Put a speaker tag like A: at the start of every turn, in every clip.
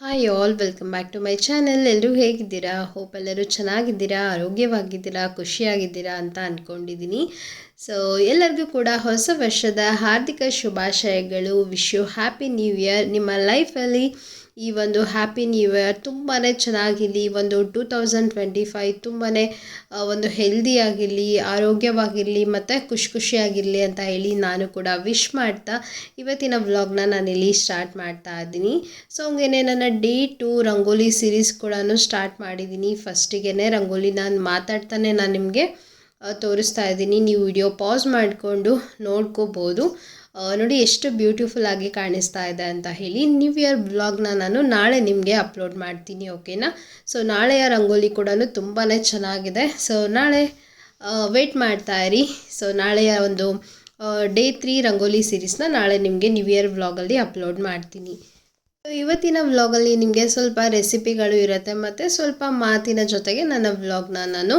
A: Hi all welcome back to my channel ಎಲ್ಲರೂ ಹೇಗಿದ್ದೀರಾ? Hope ಎಲ್ಲರೂ ಚೆನ್ನಾಗಿದ್ದೀರಾ? ಆರೋಗ್ಯವಾಗಿದ್ದೀರಾ? ಖುಷಿಯಾಗಿದ್ದೀರಾ ಅಂತ ಅಂದ್ಕೊಂಡಿದ್ದೀನಿ ಸೊ ಎಲ್ಲರಿಗೂ ಕೂಡ ಹೊಸ ವರ್ಷದ ಹಾರ್ದಿಕ ಶುಭಾಶಯಗಳು. Wish you happy new year ನಿಮ್ಮ ಲೈಫಲ್ಲಿ ಈ ಒಂದು ಹ್ಯಾಪಿ ನ್ಯೂ ಇಯರ್ ತುಂಬಾ ಚೆನ್ನಾಗಿರಲಿ ಒಂದು ಟೂ ತೌಸಂಡ್ ಟ್ವೆಂಟಿ ಫೈವ್ ತುಂಬಾ ಒಂದು ಹೆಲ್ದಿಯಾಗಿರಲಿ ಆರೋಗ್ಯವಾಗಿರಲಿ, ಮತ್ತು ಖುಷಿ ಖುಷಿಯಾಗಿರಲಿ ಅಂತ ಹೇಳಿ ನಾನು ಕೂಡ ವಿಶ್ ಮಾಡ್ತಾ ಇವತ್ತಿನ ವ್ಲಾಗ್ನ ನಾನಿಲ್ಲಿ ಸ್ಟಾರ್ಟ್ ಮಾಡ್ತಾ ಇದ್ದೀನಿ. ಸೊ ಹಂಗೇನೆ ನನ್ನ ಡೇ ಟು ರಂಗೋಲಿ ಸೀರೀಸ್ ಕೂಡ ಸ್ಟಾರ್ಟ್ ಮಾಡಿದ್ದೀನಿ. ಫಸ್ಟಿಗೆ ರಂಗೋಲಿ ನಾನು ಮಾತಾಡ್ತಾನೆ ನಾನು ನಿಮಗೆ ತೋರಿಸ್ತಾ ಇದ್ದೀನಿ. ನೀವು ವಿಡಿಯೋ ಪಾಸ್ ಮಾಡಿಕೊಂಡು ನೋಡ್ಕೋಬೋದು. ನೋಡಿ ಎಷ್ಟು ಬ್ಯೂಟಿಫುಲ್ ಆಗಿ ಕಾಣಿಸ್ತಾ ಇದೆ ಅಂತ ಹೇಳಿ ನ್ಯೂ ಇಯರ್ ಬ್ಲಾಗ್ನ ನಾನು ನಾಳೆ ನಿಮಗೆ ಅಪ್ಲೋಡ್ ಮಾಡ್ತೀನಿ ಓಕೆನಾ ಸೊ ನಾಳೆಯ ರಂಗೋಲಿ ಕೂಡ ತುಂಬಾ ಚೆನ್ನಾಗಿದೆ. ಸೊ ನಾಳೆ ವೆಯ್ಟ್ ಮಾಡ್ತಾ ಇರಿ. ಸೊ ನಾಳೆಯ ಒಂದು ಡೇ ತ್ರೀ ರಂಗೋಲಿ ಸೀರೀಸ್ನ ನಾಳೆ ನಿಮಗೆ ನ್ಯೂ ಇಯರ್ ವ್ಲಾಗಲ್ಲಿ ಅಪ್ಲೋಡ್ ಮಾಡ್ತೀನಿ. ಇವತ್ತಿನ ವ್ಲಾಗಲ್ಲಿ ನಿಮಗೆ ಸ್ವಲ್ಪ ರೆಸಿಪಿಗಳು ಇರುತ್ತೆ, ಮತ್ತು ಸ್ವಲ್ಪ ಮಾತಿನ ಜೊತೆಗೆ ನನ್ನ ವ್ಲಾಗ್ನ ನಾನು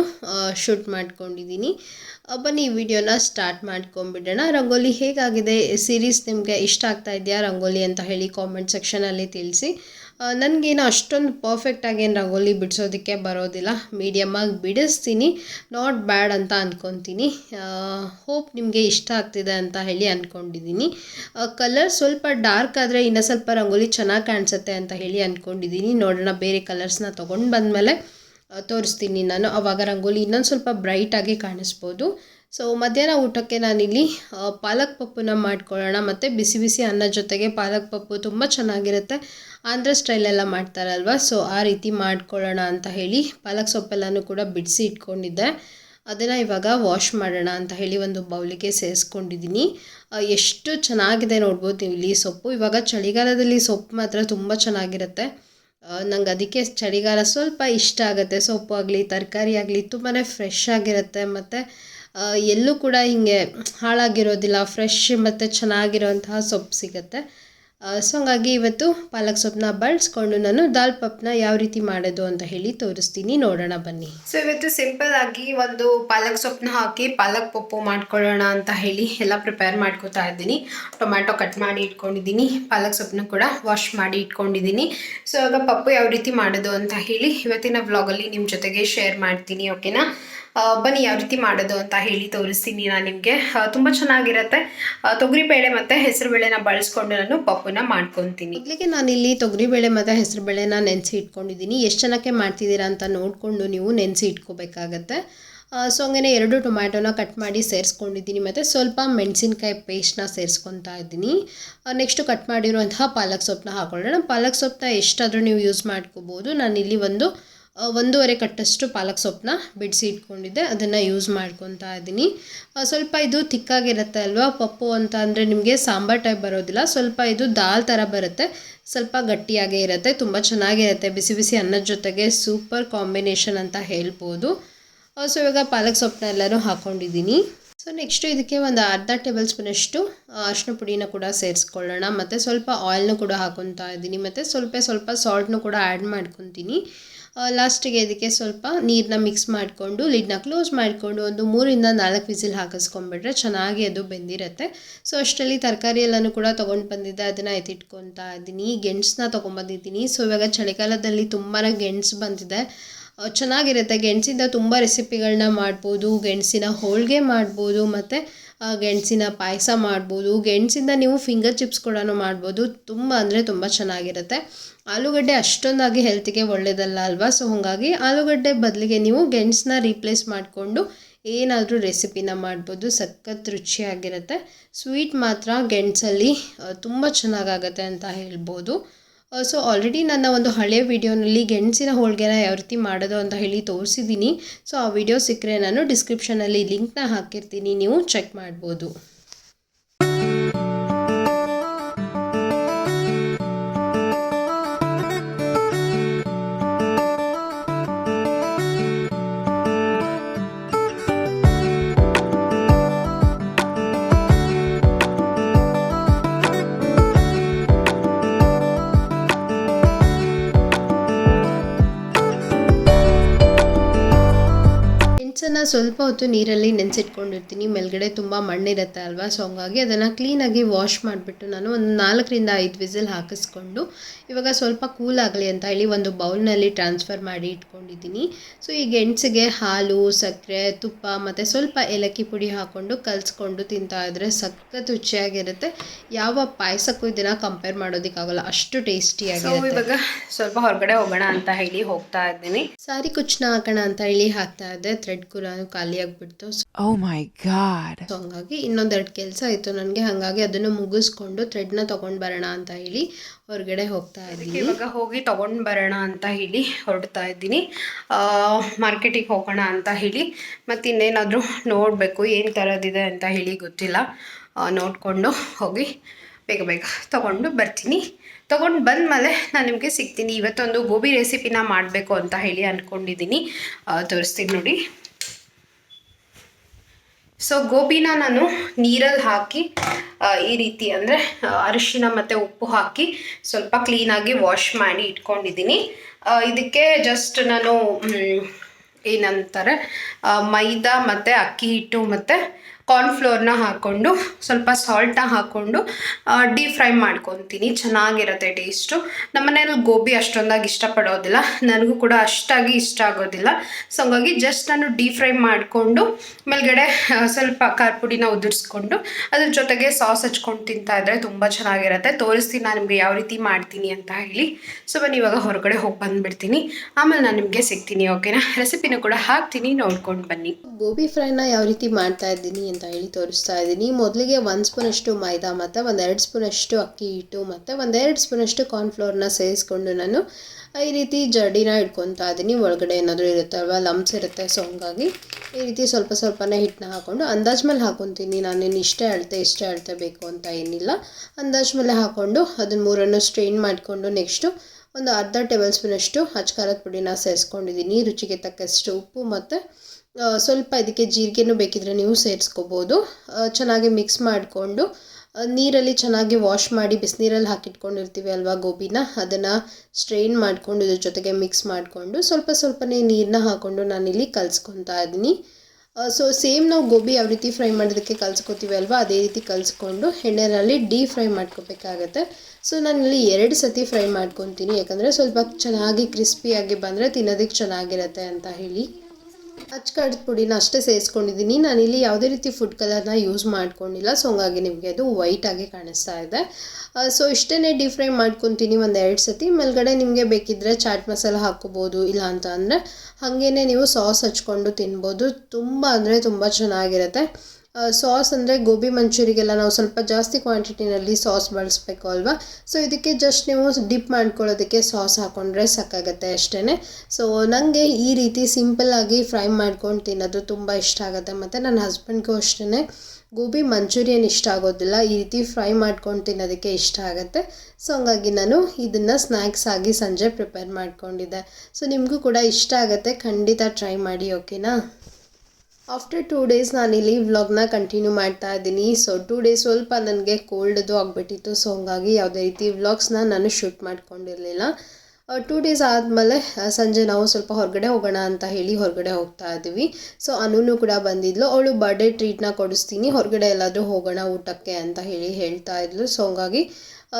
A: ಶೂಟ್ ಮಾಡ್ಕೊಂಡಿದ್ದೀನಿ. ಬನ್ನಿ ಈ ವಿಡಿಯೋನ ಸ್ಟಾರ್ಟ್ ಮಾಡ್ಕೊಂಬಿಡೋಣ ರಂಗೋಲಿ ಹೇಗಾಗಿದೆ? ಸೀರೀಸ್ ನಿಮಗೆ ಇಷ್ಟ ಆಗ್ತಾ ಇದೆಯಾ? ರಂಗೋಲಿ ಅಂತ ಹೇಳಿ ಕಾಮೆಂಟ್ ಸೆಕ್ಷನಲ್ಲಿ ತಿಳಿಸಿ. ನನಗೇನು ಅಷ್ಟೊಂದು ಪರ್ಫೆಕ್ಟಾಗಿ ಏನು ರಂಗೋಲಿ ಬಿಡಿಸೋದಕ್ಕೆ ಬರೋದಿಲ್ಲ. ಮೀಡಿಯಮ್ಮಾಗಿ ಬಿಡಿಸ್ತೀನಿ. ನಾಟ್ ಬ್ಯಾಡ್ ಅಂತ ಅಂದ್ಕೊತೀನಿ ಹೋಪ್ ನಿಮಗೆ ಇಷ್ಟ ಆಗ್ತಿದೆ ಅಂತ ಹೇಳಿ ಅಂದ್ಕೊಂಡಿದ್ದೀನಿ ಕಲರ್ ಸ್ವಲ್ಪ ಡಾರ್ಕ್ ಆದರೆ ಇನ್ನು ಸ್ವಲ್ಪ ರಂಗೋಲಿ ಚೆನ್ನಾಗಿ ಕಾಣಿಸುತ್ತೆ ಅಂತ ಹೇಳಿ ಅಂದ್ಕೊಂಡಿದ್ದೀನಿ ನೋಡೋಣ ಬೇರೆ ಕಲರ್ಸ್ನ ತೊಗೊಂಡು ಬಂದಮೇಲೆ ತೋರಿಸ್ತೀನಿ ನಾನು. ಆವಾಗ ರಂಗೋಲಿ ಇನ್ನೊಂದು ಸ್ವಲ್ಪ ಬ್ರೈಟಾಗಿ ಕಾಣಿಸ್ಬೋದು. ಸೊ ಮಧ್ಯಾಹ್ನ ಊಟಕ್ಕೆ ನಾನಿಲ್ಲಿ ಪಾಲಕ್ ಪಪ್ಪುನ ಮಾಡ್ಕೊಳ್ಳೋಣ. ಮತ್ತು ಬಿಸಿ ಬಿಸಿ ಅನ್ನ ಜೊತೆಗೆ ಪಾಲಕ್ ಪಪ್ಪು ತುಂಬ ಚೆನ್ನಾಗಿರುತ್ತೆ. ಆಂಧ್ರ ಸ್ಟೈಲೆಲ್ಲ ಮಾಡ್ತಾರಲ್ವ? ಸೊ ಆ ರೀತಿ ಮಾಡ್ಕೊಳ್ಳೋಣ ಅಂತ ಹೇಳಿ ಪಾಲಕ್ ಸೊಪ್ಪೆಲ್ಲನೂ ಕೂಡ ಬಿಡಿಸಿ ಇಟ್ಕೊಂಡಿದ್ದೆ. ಅದನ್ನು ಇವಾಗ ವಾಶ್ ಮಾಡೋಣ ಅಂತ ಹೇಳಿ ಒಂದು ಬೌಲಿಗೆ ಸೇರಿಸ್ಕೊಂಡಿದ್ದೀನಿ ಎಷ್ಟು ಚೆನ್ನಾಗಿದೆ ನೋಡ್ಬೋದು ನೀವು ಇಲ್ಲಿ ಸೊಪ್ಪು. ಇವಾಗ ಚಳಿಗಾಲದಲ್ಲಿ ಸೊಪ್ಪು ಮಾತ್ರ ತುಂಬ ಚೆನ್ನಾಗಿರುತ್ತೆ. ನಂಗೆ ಅದಕ್ಕೆ ಚಳಿಗಾಲ ಸ್ವಲ್ಪ ಇಷ್ಟ ಆಗುತ್ತೆ. ಸೊಪ್ಪು ಆಗಲಿ, ತರಕಾರಿ ಆಗಲಿ ತುಂಬಾ ಫ್ರೆಶ್ ಆಗಿರುತ್ತೆ. ಮತ್ತು ಎಲ್ಲೂ ಕೂಡ ಹಿಂಗೆ ಹಾಳಾಗಿರೋದಿಲ್ಲ ಫ್ರೆಶ್ ಮತ್ತು ಚೆನ್ನಾಗಿರೋಂತಹ ಸೊಪ್ಪು ಸಿಗುತ್ತೆ. ಸೊ ಹಂಗಾಗಿ ಇವತ್ತು ಪಾಲಕ್ ಸೊಪ್ಪನ್ನ ಬಳಸ್ಕೊಂಡು ನಾನು ದಾಲ್ ಪಪ್ನ ಯಾವ ರೀತಿ ಮಾಡೋದು ಅಂತ ಹೇಳಿ ತೋರಿಸ್ತೀನಿ. ನೋಡೋಣ ಬನ್ನಿ. ಸೊ ಇವತ್ತು ಸಿಂಪಲ್ ಆಗಿ ಒಂದು ಪಾಲಕ್ ಸೊಪ್ಪನ್ನ ಹಾಕಿ ಪಾಲಕ್ ಪಪ್ಪು ಮಾಡ್ಕೊಳ್ಳೋಣ ಅಂತ ಹೇಳಿ ಎಲ್ಲ ಪ್ರಿಪೇರ್ ಮಾಡ್ಕೋತಾ ಇದ್ದೀನಿ. ಟೊಮ್ಯಾಟೊ ಕಟ್ ಮಾಡಿ ಇಟ್ಕೊಂಡಿದ್ದೀನಿ. ಪಾಲಕ್ ಸೊಪ್ಪನ್ನ ಕೂಡ ವಾಶ್ ಮಾಡಿ ಇಟ್ಕೊಂಡಿದ್ದೀನಿ. ಸೊ ಇವಾಗ ಪಪ್ಪು ಯಾವ ರೀತಿ ಮಾಡೋದು ಅಂತ ಹೇಳಿ ಇವತ್ತಿನ ವ್ಲಾಗಲ್ಲಿ ನಿಮ್ಮ ಜೊತೆಗೆ ಶೇರ್ ಮಾಡ್ತೀನಿ ಓಕೆನಾ ಬನ್ನಿ ಯಾವ ರೀತಿ ಮಾಡೋದು ಅಂತ ಹೇಳಿ ತೋರಿಸ್ತೀನಿ ನಾನು ನಿಮಗೆ. ತುಂಬ ಚೆನ್ನಾಗಿರುತ್ತೆ. ತೊಗರಿ ತೊಗರಿಬೇಳೆ ಮತ್ತು ಹೆಸರುಬೇಳೆನ ಬಳಸ್ಕೊಂಡು ನಾನು ಪಪ್ಪುನ ಮಾಡ್ಕೊತೀನಿ. ಮೊದಲಿಗೆ ನಾನಿಲ್ಲಿ ತೊಗರಿಬೇಳೆ ಮತ್ತು ಹೆಸರುಬೇಳೆನ ನೆನೆಸಿ ಇಟ್ಕೊಂಡಿದ್ದೀನಿ. ಎಷ್ಟು ಜನಕ್ಕೆ ಮಾಡ್ತಿದ್ದೀರಾ ಅಂತ ನೋಡಿಕೊಂಡು ನೀವು ನೆನೆಸಿ ಇಟ್ಕೋಬೇಕಾಗತ್ತೆ. ಸೊ ಹಂಗೆ ಎರಡು ಟೊಮ್ಯಾಟೊನ ಕಟ್ ಮಾಡಿ ಸೇರಿಸ್ಕೊಂಡಿದ್ದೀನಿ ಮತ್ತು ಸ್ವಲ್ಪ ಮೆಣಸಿನ್ಕಾಯಿ ಪೇಸ್ಟ್ನ ಸೇರಿಸ್ಕೊತಾ ಇದ್ದೀನಿ. ನೆಕ್ಸ್ಟು ಕಟ್ ಮಾಡಿರುವಂತಹ ಪಾಲಕ್ ಸೊಪ್ಪನ್ನ ಹಾಕೊಳ್ಳೋಣ. ಪಾಲಕ್ ಸೊಪ್ಪನ್ನ ಎಷ್ಟಾದರೂ ನೀವು ಯೂಸ್ ಮಾಡ್ಕೋಬೋದು. ಇಲ್ಲಿ ಒಂದು ಒಂದೂವರೆ ಕಟ್ಟಷ್ಟು ಪಾಲಕ್ ಸೊಪ್ಪನ್ನ ಬಿಡಿಸಿ ಇಟ್ಕೊಂಡಿದ್ದೆ. ಅದನ್ನು ಯೂಸ್ ಮಾಡ್ಕೊತಾ ಇದ್ದೀನಿ. ಸ್ವಲ್ಪ ಇದು ತಿಕ್ಕಾಗಿರುತ್ತೆ ಅಲ್ವಾ? ಪಪ್ಪು ಅಂತ ಅಂದರೆ ನಿಮಗೆ ಸಾಂಬಾರ್ ಟೈಪ್ ಬರೋದಿಲ್ಲ. ಸ್ವಲ್ಪ ಇದು ದಾಲ್ ಥರ ಬರುತ್ತೆ. ಸ್ವಲ್ಪ ಗಟ್ಟಿಯಾಗೇ ಇರುತ್ತೆ. ತುಂಬ ಚೆನ್ನಾಗಿರುತ್ತೆ. ಬಿಸಿ ಬಿಸಿ ಅನ್ನದ ಜೊತೆಗೆ ಸೂಪರ್ ಕಾಂಬಿನೇಷನ್ ಅಂತ ಹೇಳ್ಬೋದು. ಸೊ ಇವಾಗ ಪಾಲಕ್ ಸೊಪ್ಪನ್ನ ಎಲ್ಲರೂ ಹಾಕ್ಕೊಂಡಿದ್ದೀನಿ ಸೊ ನೆಕ್ಸ್ಟು ಇದಕ್ಕೆ ಒಂದು ಅರ್ಧ ಟೇಬಲ್ ಸ್ಪೂನಷ್ಟು ಅರಿಶಿನ ಪುಡಿನ ಕೂಡ ಸೇರಿಸ್ಕೊಳ್ಳೋಣ. ಮತ್ತು ಸ್ವಲ್ಪ ಆಯಿಲ್ನು ಕೂಡ ಹಾಕೊತಾ ಇದ್ದೀನಿ. ಮತ್ತು ಸ್ವಲ್ಪ ಸ್ವಲ್ಪ ಸಾಲ್ಟ್ನು ಕೂಡ ಆ್ಯಡ್ ಮಾಡ್ಕೊತೀನಿ. ಲಾಸ್ಟಿಗೆ ಇದಕ್ಕೆ ಸ್ವಲ್ಪ ನೀರನ್ನ ಮಿಕ್ಸ್ ಮಾಡಿಕೊಂಡು ಲಿಡ್ನ ಕ್ಲೋಸ್ ಮಾಡಿಕೊಂಡು ಒಂದು ಮೂರಿಂದ ನಾಲ್ಕು ವಿಸಿಲ್ ಹಾಕಿಸ್ಕೊಂಡ್ಬಿಟ್ರೆ ಚೆನ್ನಾಗಿ ಅದು ಬೆಂದಿರುತ್ತೆ. ಸೊ ಅಷ್ಟರಲ್ಲಿ ತರಕಾರಿ ಎಲ್ಲನೂ ಕೂಡ ತೊಗೊಂಡು ಬಂದಿದ್ದೆ. ಅದನ್ನು ಎತ್ತಿಟ್ಕೊತಾ ಇದ್ದೀನಿ. ಗೆಣಸನ್ನ ತೊಗೊಂಬಂದಿದ್ದೀನಿ ಸೊ ಇವಾಗ ಚಳಿಗಾಲದಲ್ಲಿ ತುಂಬಾ ಗೆಣಸು ಬಂದಿದೆ. ಚೆನ್ನಾಗಿರುತ್ತೆ. ಗೆಣಸಿಂದ ತುಂಬ ರೆಸಿಪಿಗಳನ್ನ ಮಾಡ್ಬೋದು. ಗೆಣಸಿನ ಹೋಳಿಗೆ ಮಾಡ್ಬೋದು. ಮತ್ತು ಗೆಣಸಿನ ಪಾಯಸ ಮಾಡ್ಬೋದು, ಗೆಣಸಿಂದ ನೀವು ಫಿಂಗರ್ ಚಿಪ್ಸ್ ಕೂಡ ಮಾಡ್ಬೋದು. ತುಂಬ ಅಂದರೆ ತುಂಬ ಚೆನ್ನಾಗಿರುತ್ತೆ. ಆಲೂಗಡ್ಡೆ ಅಷ್ಟೊಂದಾಗಿ ಹೆಲ್ತಿಗೆ ಒಳ್ಳೆಯದಲ್ಲ ಅಲ್ವಾ? ಸೊ ಹಾಗಾಗಿ ಆಲೂಗಡ್ಡೆ ಬದಲಿಗೆ ನೀವು ಗೆಣಸನ್ನ ರೀಪ್ಲೇಸ್ ಮಾಡಿಕೊಂಡು ಏನಾದರೂ ರೆಸಿಪಿನ ಮಾಡ್ಬೋದು. ಸಖತ್ ರುಚಿಯಾಗಿರುತ್ತೆ. ಸ್ವೀಟ್ ಮಾತ್ರ ಗೆಣಸಲ್ಲಿ ತುಂಬ ಚೆನ್ನಾಗಾಗತ್ತೆ ಅಂತ ಹೇಳ್ಬೋದು. ಸೊ ಆಲ್ರೆಡಿ ನನ್ನ ಒಂದು ಹಳೆಯ ವಿಡಿಯೋನಲ್ಲಿ ಗೆಣಸಿನ ಹೋಳಿಗೆನ ಯಾವ ರೀತಿ ಮಾಡೋದು ಅಂತ ಹೇಳಿ ತೋರಿಸಿದ್ದೀನಿ. ಸೊ ಆ ವಿಡಿಯೋ ಸಿಕ್ಕರೆ ನಾನು ಡಿಸ್ಕ್ರಿಪ್ಷನಲ್ಲಿ ಲಿಂಕ್ನ ಹಾಕಿರ್ತೀನಿ, ನೀವು ಚೆಕ್ ಮಾಡ್ಬೋದು. ಸ್ವಲ್ಪ ಹೊತ್ತು ನೀರಲ್ಲಿ ನೆನೆಸಿಟ್ಕೊಂಡಿರ್ತೀನಿ. ಮೇಲ್ಗಡೆ ತುಂಬ ಮಣ್ಣಿರುತ್ತೆ ಅಲ್ವಾ? ಸೊ ಹಂಗಾಗಿ ಅದನ್ನು ಕ್ಲೀನಾಗಿ ವಾಶ್ ಮಾಡಿಬಿಟ್ಟು ನಾನು ಒಂದು ನಾಲ್ಕರಿಂದ ಐದು ವಿಸಿಲ್ ಹಾಕಿಸ್ಕೊಂಡು ಇವಾಗ ಸ್ವಲ್ಪ ಕೂಲ್ ಆಗಲಿ ಅಂತ ಹೇಳಿ ಒಂದು ಬೌಲ್ನಲ್ಲಿ ಟ್ರಾನ್ಸ್ಫರ್ ಮಾಡಿ ಇಟ್ಕೊಂಡಿದ್ದೀನಿ. ಸೊ ಈ ಗೆಣಸಿಗೆ ಹಾಲು ಸಕ್ಕರೆ ತುಪ್ಪ ಮತ್ತು ಸ್ವಲ್ಪ ಏಲಕ್ಕಿ ಪುಡಿ ಹಾಕ್ಕೊಂಡು ಕಲಿಸ್ಕೊಂಡು ತಿಂತಾ ಇದ್ರೆ ಸಖತ್ ರುಚಿಯಾಗಿರುತ್ತೆ. ಯಾವ ಪಾಯಸಕ್ಕೂ ಇದನ್ನು ಕಂಪೇರ್ ಮಾಡೋದಕ್ಕಾಗಲ್ಲ. ಅಷ್ಟು ಟೇಸ್ಟಿಯಾಗಿರುತ್ತೆ
B: ಇವಾಗ ಸ್ವಲ್ಪ ಹೊರಗಡೆ ಹೋಗೋಣ ಅಂತ ಹೇಳಿ ಹೋಗ್ತಾ ಇದ್ದೀನಿ.
A: ಸಾರಿ ಕುಚ್ಚನ ಹಾಕೋಣ ಅಂತ ಹೇಳಿ ಹಾಕ್ತಾ ಇದ್ದೆ. ಥ್ರೆಡ್ ಕೂಡ ಖಾಲಿ ಆಗಿಬಿಡ್ತು.
C: ಓ ಮೈ ಗಾಡ್
A: ಸೊ ಹಂಗಾಗಿ ಇನ್ನೊಂದೆರಡು ಕೆಲಸ ಇತ್ತು ನನಗೆ ಹಾಗಾಗಿ ಅದನ್ನು ಮುಗಿಸ್ಕೊಂಡು ಥ್ರೆಡ್ನ ತೊಗೊಂಡು ಬರೋಣ ಅಂತ ಹೇಳಿ ಹೊರಗಡೆ ಹೋಗ್ತಾ ಇದ್ದೀನಿ.
B: ಇವಾಗ ಹೋಗಿ ತಗೊಂಡು ಬರೋಣ ಅಂತ ಹೇಳಿ ಹೊರಡ್ತಾ ಇದ್ದೀನಿ. ಮಾರ್ಕೆಟಿಗೆ ಹೋಗೋಣ ಅಂತ ಹೇಳಿ. ಮತ್ತು ಇನ್ನೇನಾದರೂ ನೋಡಬೇಕು ಏನು ಥರದಿದೆ ಅಂತ ಹೇಳಿ ಗೊತ್ತಿಲ್ಲ. ನೋಡಿಕೊಂಡು ಹೋಗಿ ಬೇಗ ಬೇಗ ತೊಗೊಂಡು ಬರ್ತೀನಿ. ತೊಗೊಂಡು ಬಂದಮೇಲೆ ನಾನು ನಿಮಗೆ ಸಿಗ್ತೀನಿ. ಇವತ್ತೊಂದು ಗೋಬಿ ರೆಸಿಪಿನ ಮಾಡಬೇಕು ಅಂತ ಹೇಳಿ ಅಂದ್ಕೊಂಡಿದ್ದೀನಿ ತೋರಿಸ್ತೀನಿ ನೋಡಿ. ಸೊ ಗೋಬಿನ ನಾನು ನೀರಲ್ಲಿ ಹಾಕಿ ಈ ರೀತಿ ಅಂದರೆ ಅರಿಶಿನ ಮತ್ತು ಉಪ್ಪು ಹಾಕಿ ಸ್ವಲ್ಪ ಕ್ಲೀನಾಗಿ ವಾಶ್ ಮಾಡಿ ಇಟ್ಕೊಂಡಿದ್ದೀನಿ. ಇದಕ್ಕೆ ಜಸ್ಟ್ ನಾನು ಏನಂತಾರೆ ಮೈದಾ ಮತ್ತು ಅಕ್ಕಿ ಹಿಟ್ಟು ಮತ್ತು ಕಾರ್ನ್ಫ್ಲೋರ್ನ ಹಾಕ್ಕೊಂಡು ಸ್ವಲ್ಪ ಸಾಲ್ಟ್ನ ಹಾಕ್ಕೊಂಡು ಡೀಪ್ ಫ್ರೈ ಮಾಡ್ಕೊತೀನಿ. ಚೆನ್ನಾಗಿರುತ್ತೆ ಟೇಸ್ಟು ನಮ್ಮನೇಲಿ ಗೋಬಿ ಅಷ್ಟೊಂದಾಗಿ ಇಷ್ಟಪಡೋದಿಲ್ಲ. ನನಗೂ ಕೂಡ ಅಷ್ಟಾಗಿ ಇಷ್ಟ ಆಗೋದಿಲ್ಲ. ಸೊ ಹಂಗಾಗಿ ಜಸ್ಟ್ ನಾನು ಡೀಪ್ ಫ್ರೈ ಮಾಡಿಕೊಂಡು, ಮೇಲ್ಗಡೆ ಸ್ವಲ್ಪ ಖಾರ ಪುಡಿನ ಉದುರಿಸ್ಕೊಂಡು, ಅದ್ರ ಜೊತೆಗೆ ಸಾಸ್ ಹಚ್ಕೊಂಡು ತಿಂತಾ ಇದ್ರೆ ತುಂಬ ಚೆನ್ನಾಗಿರುತ್ತೆ. ತೋರಿಸ್ತೀನಿ ನಾನು ನಿಮಗೆ ಯಾವ ರೀತಿ ಮಾಡ್ತೀನಿ ಅಂತ ಹೇಳಿ. ಸೊ ಬನ್ನಿ, ಇವಾಗ ಹೊರಗಡೆ ಹೋಗಿ ಬಂದುಬಿಡ್ತೀನಿ. ಆಮೇಲೆ ನಾನು ನಿಮಗೆ ಸಿಗ್ತೀನಿ ಓಕೆನಾ ರೆಸಿಪಿನೂ ಕೂಡ ಹಾಕ್ತೀನಿ, ನೋಡ್ಕೊಂಡು ಬನ್ನಿ.
A: ಗೋಬಿ ಫ್ರೈನ ಯಾವ ರೀತಿ ಮಾಡ್ತಾ ಇದ್ದೀನಿ ಅಂತ ಹೇಳಿ ತೋರಿಸ್ತಾ ಇದ್ದೀನಿ. ಮೊದಲಿಗೆ ಒಂದು ಸ್ಪೂನಷ್ಟು ಮೈದಾ ಮತ್ತು ಒಂದೆರಡು ಸ್ಪೂನಷ್ಟು ಅಕ್ಕಿ ಹಿಟ್ಟು ಮತ್ತು ಒಂದೆರಡು ಸ್ಪೂನಷ್ಟು ಕಾರ್ನ್ಫ್ಲೋರ್ನ ಸೇರಿಸ್ಕೊಂಡು ನಾನು ಈ ರೀತಿ ಜರ್ಡಿನ ಇಟ್ಕೊತಾ ಇದ್ದೀನಿ. ಒಳಗಡೆ ಏನಾದರೂ ಇರುತ್ತೆ ಅಲ್ವಾ ಲಮ್ಸ್ ಇರುತ್ತೆ. ಸೊ ಹಂಗಾಗಿ ಈ ರೀತಿ ಸ್ವಲ್ಪ ಸ್ವಲ್ಪನೇ ಹಿಟ್ಟನ್ನ ಹಾಕ್ಕೊಂಡು ಅಂದಾಜ್ ಮೇಲೆ ಹಾಕೊತೀನಿ. ನಾನೇನು ಇಷ್ಟೇ ಅಳತೆ ಇಷ್ಟೇ ಅಳತೆ ಬೇಕು ಅಂತ ಏನಿಲ್ಲ. ಅಂದಾಜ್ ಮೇಲೆ ಹಾಕ್ಕೊಂಡು ಅದನ್ನ ಮೂರನ್ನು ಸ್ಟ್ರೈನ್ ಮಾಡಿಕೊಂಡು ನೆಕ್ಸ್ಟು ಒಂದು ಅರ್ಧ ಟೇಬಲ್ ಸ್ಪೂನಷ್ಟು ಅಚ್ಚಕಾರದ ಪುಡಿನ ಸೇರಿಸ್ಕೊಂಡಿದ್ದೀನಿ. ರುಚಿಗೆ ತಕ್ಕಷ್ಟು ಉಪ್ಪು ಮತ್ತು ಸ್ವಲ್ಪ ಇದಕ್ಕೆ ಜೀರಿಗೆನೂ ಬೇಕಿದ್ರೆ ನೀವು ಸೇರಿಸ್ಕೋಬೋದು. ಚೆನ್ನಾಗಿ ಮಿಕ್ಸ್ ಮಾಡಿಕೊಂಡು ನೀರಲ್ಲಿ ಚೆನ್ನಾಗಿ ವಾಶ್ ಮಾಡಿ ಬಿಸಿನೀರಲ್ಲಿ ಹಾಕಿಟ್ಕೊಂಡಿರ್ತೀವಿ ಅಲ್ವಾ ಗೋಬಿನ? ಅದನ್ನು ಸ್ಟ್ರೈನ್ ಮಾಡಿಕೊಂಡು ಇದ್ರ ಜೊತೆಗೆ ಮಿಕ್ಸ್ ಮಾಡಿಕೊಂಡು ಸ್ವಲ್ಪ ಸ್ವಲ್ಪನೇ ನೀರನ್ನ ಹಾಕ್ಕೊಂಡು ನಾನಿಲ್ಲಿ ಕಲ್ಸ್ಕೊತಾ ಇದ್ದೀನಿ. ಸೊ ಸೇಮ್ ನಾವು ಗೋಬಿ ಯಾವ ರೀತಿ ಫ್ರೈ ಮಾಡೋದಕ್ಕೆ ಕಲಿಸ್ಕೊತೀವಿ ಅಲ್ವಾ, ಅದೇ ರೀತಿ ಕಲಿಸ್ಕೊಂಡು ಎಣ್ಣೆನಲ್ಲಿ ಡೀಪ್ ಫ್ರೈ ಮಾಡ್ಕೋಬೇಕಾಗತ್ತೆ. ಸೊ ನಾನಿಲ್ಲಿ ಎರಡು ಸತಿ ಫ್ರೈ ಮಾಡ್ಕೊತೀನಿ, ಯಾಕಂದರೆ ಸ್ವಲ್ಪ ಚೆನ್ನಾಗಿ ಕ್ರಿಸ್ಪಿಯಾಗಿ ಬಂದರೆ ತಿನ್ನೋದಕ್ಕೆ ಚೆನ್ನಾಗಿರತ್ತೆ ಅಂತ ಹೇಳಿ. ಅಚ್ಕಾರದ ಪುಡಿನ ಅಷ್ಟೇ ಸೇರಿಸ್ಕೊಂಡಿದ್ದೀನಿ. ನಾನಿಲ್ಲಿ ಯಾವುದೇ ರೀತಿ ಫುಡ್ ಕಲರ್ನ ಯೂಸ್ ಮಾಡ್ಕೊಂಡಿಲ್ಲ. ಸೊ ಹಂಗಾಗಿ ನಿಮಗೆ ಅದು ವೈಟ್ ಆಗಿ ಕಾಣಿಸ್ತಾ ಇದೆ. ಸೊ ಇಷ್ಟೇ ಡೀಪ್ ಫ್ರೈ ಮಾಡ್ಕೊತೀನಿ ಒಂದು ಎರಡು ಸತಿ. ಮೇಲ್ಗಡೆ ನಿಮಗೆ ಬೇಕಿದ್ದರೆ ಚಾಟ್ ಮಸಾಲ ಹಾಕ್ಕೋಬೋದು, ಇಲ್ಲ ಅಂತ ಅಂದರೆ ಹಾಗೇ ನೀವು ಸಾಸ್ ಹಚ್ಕೊಂಡು ತಿನ್ಬೋದು. ತುಂಬ ಅಂದರೆ ತುಂಬ ಚೆನ್ನಾಗಿರುತ್ತೆ. ಸಾಸ್ ಅಂದರೆ ಗೋಬಿ ಮಂಚೂರಿಗೆಲ್ಲ ನಾವು ಸ್ವಲ್ಪ ಜಾಸ್ತಿ ಕ್ವಾಂಟಿಟಿನಲ್ಲಿ ಸಾಸ್ ಬಳಸಬೇಕು ಅಲ್ವಾ? ಸೊ ಇದಕ್ಕೆ ಜಸ್ಟ್ ನೀವು ಡಿಪ್ ಮಾಡ್ಕೊಳ್ಳೋದಕ್ಕೆ ಸಾಸ್ ಹಾಕ್ಕೊಂಡ್ರೆ ಸಾಕಾಗತ್ತೆ ಅಷ್ಟೇ ಸೊ ನನಗೆ ಈ ರೀತಿ ಸಿಂಪಲ್ಲಾಗಿ ಫ್ರೈ ಮಾಡ್ಕೊಂಡು ತಿನ್ನೋದು ತುಂಬ ಇಷ್ಟ ಆಗುತ್ತೆ. ಮತ್ತು ನನ್ನ ಹಸ್ಬೆಂಡ್ಗೂ ಅಷ್ಟೇ ಗೋಬಿ ಮಂಚೂರಿಯನ್ ಇಷ್ಟ ಆಗೋದಿಲ್ಲ. ಈ ರೀತಿ ಫ್ರೈ ಮಾಡ್ಕೊಂಡು ತಿನ್ನೋದಕ್ಕೆ ಇಷ್ಟ ಆಗುತ್ತೆ. ಸೊ ಹಂಗಾಗಿ ನಾನು ಇದನ್ನು ಸ್ನ್ಯಾಕ್ಸ್ ಆಗಿ ಸಂಜೆ ಪ್ರಿಪೇರ್ ಮಾಡ್ಕೊಂಡಿದ್ದೆ. ಸೊ ನಿಮಗೂ ಕೂಡ ಇಷ್ಟ ಆಗುತ್ತೆ. ಖಂಡಿತ ಟ್ರೈ ಮಾಡಿ ಓಕೆನಾ ಆಫ್ಟರ್ ಟೂ ಡೇಸ್ ನಾನಿಲ್ಲಿ ವ್ಲಾಗ್ನ ಕಂಟಿನ್ಯೂ ಮಾಡ್ತಾ ಇದ್ದೀನಿ. ಸೊ ಟೂ ಡೇಸ್ ಸ್ವಲ್ಪ ನನಗೆ ಕೋಲ್ಡ್ದು ಆಗಿಬಿಟ್ಟಿತ್ತು. ಸೊ ಹಂಗಾಗಿ ಯಾವುದೇ ರೀತಿ ವ್ಲಾಗ್ಸ್ನ ನಾನು ಶೂಟ್ ಮಾಡ್ಕೊಂಡಿರಲಿಲ್ಲ. ಟೂ ಡೇಸ್ ಆದಮೇಲೆ ಸಂಜೆ ನಾವು ಸ್ವಲ್ಪ ಹೊರಗಡೆ ಹೋಗೋಣ ಅಂತ ಹೇಳಿ ಹೊರಗಡೆ ಹೋಗ್ತಾ ಇದ್ದೀವಿ. ಸೊ ಅನೂನು ಕೂಡ ಬಂದಿದ್ಲು. ಅವಳು ಬರ್ಡೇ ಟ್ರೀಟ್ನ ಕೊಡಿಸ್ತೀನಿ. ಹೊರಗಡೆ ಎಲ್ಲಾದರೂ ಹೋಗೋಣ ಊಟಕ್ಕೆ ಅಂತ ಹೇಳಿ ಹೇಳ್ತಾ ಇದ್ಲು. ಸೊ ಹಂಗಾಗಿ